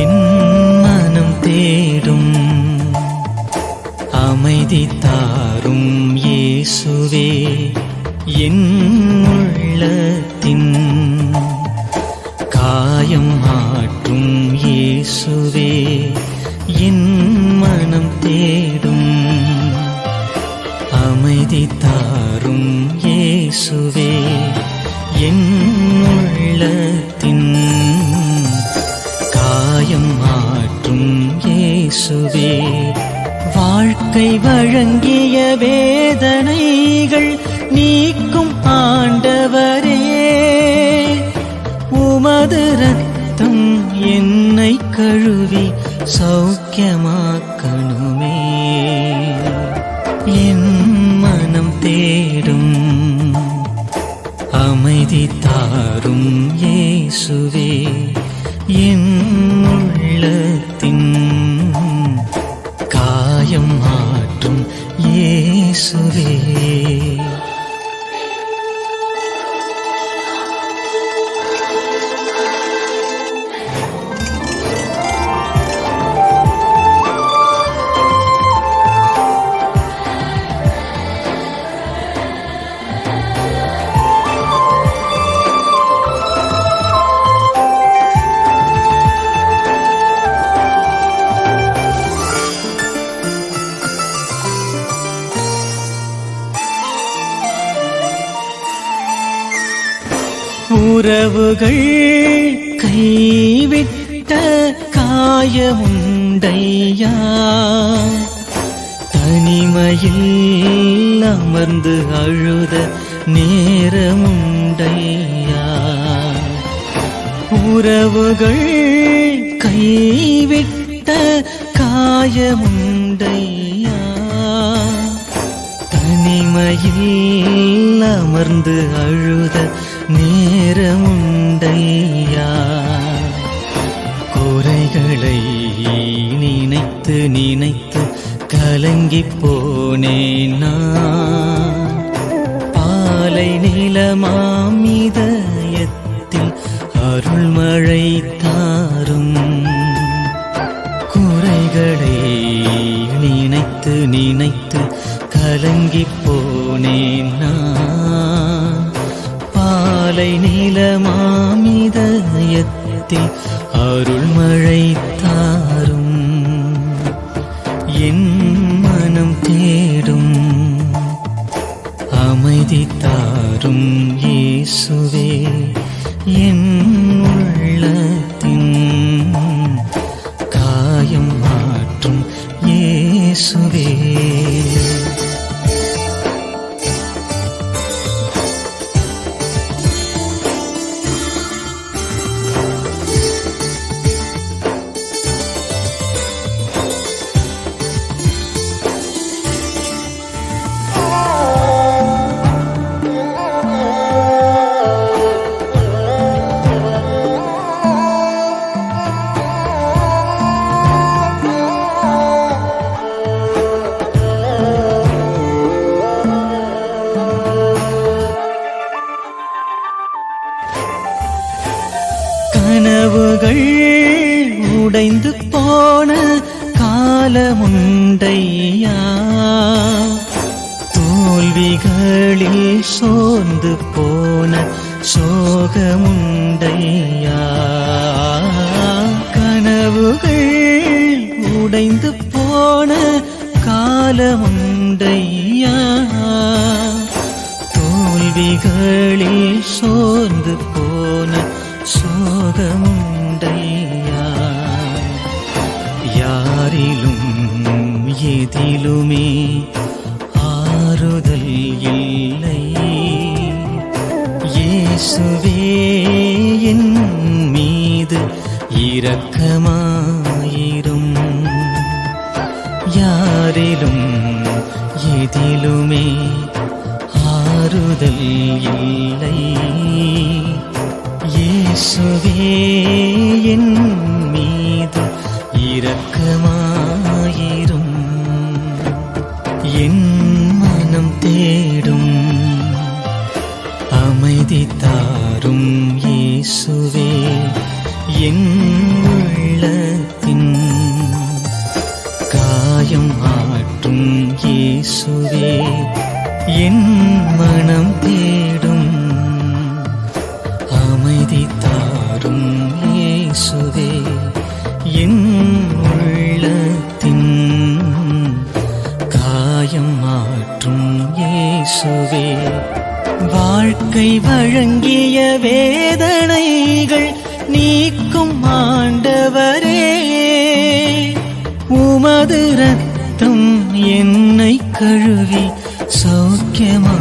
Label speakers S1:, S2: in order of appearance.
S1: என் மனம் தேடும் அமைதி தாரும் இயேசுவே என் உள்ளத்தின் காயம் ஆற்றும் இயேசுவே என் மனம் தேடும் அமைதி தாரும் இயேசுவே என் உள்ளத்தின் காயம் மாற்றும் இயேசுவே. வாழ்க்கை வழங்கிய வேதனைகள் நீக்கும் ஆண்டவரே. உமது ரத்தம் என்னை கழுவி சௌக்கியமாக்கணுமே. என் மனம் தேடும் அமைதி தாரும் இயேசுவே. என் உறவுகள் கைவிட்ட காயமுண்டையா? தனிமையில் அமர்ந்து அழுத நேரமுண்டையா? உறவுகள் கைவிட்ட காயமுண்டையா? தனிமையில் அமர்ந்து அழுத நேரமுண்டையா குறைகளை நினைத்து நினைத்து கலங்கி போனேன் நான். பாலை நிலமாமிதயத்தில் அருள்மழை தாரும். குறைகளை நினைத்து நினைத்து கலங்கி போ நிலமாமிதயத்தில் அருள்மழை தாரும். என் மனம் தேடும் அமைதி தாரும் இயேசுவே. உடைந்து போன காலமுண்டையா? தோல்விகளில் சோர்ந்து போன சோகமுண்டையா? கனவுகள் உடைந்து போன காலமுண்டையா? தோல்விகளில் சோர்ந்து போன சோகமுண்டையா? யாரிலும் எதிலுமே ஆறுதல் இல்லை. இயேசுவே என் மீது இரக்கமாயிரும். யாரிலும் எதிலுமே ஆறுதல் இல்லை. இயேசுவே என் இரக்கமாயிரும். என் மனம் தேடும். அமைதி தாரும் இயேசுவே. என் இயேசுவே வாழ்க்கை வழங்கிய வேதனைகள் நீக்கும் ஆண்டவரே. உமது ரத்தம் என்னை கழுவி சௌக்கியமாக்கணுமே.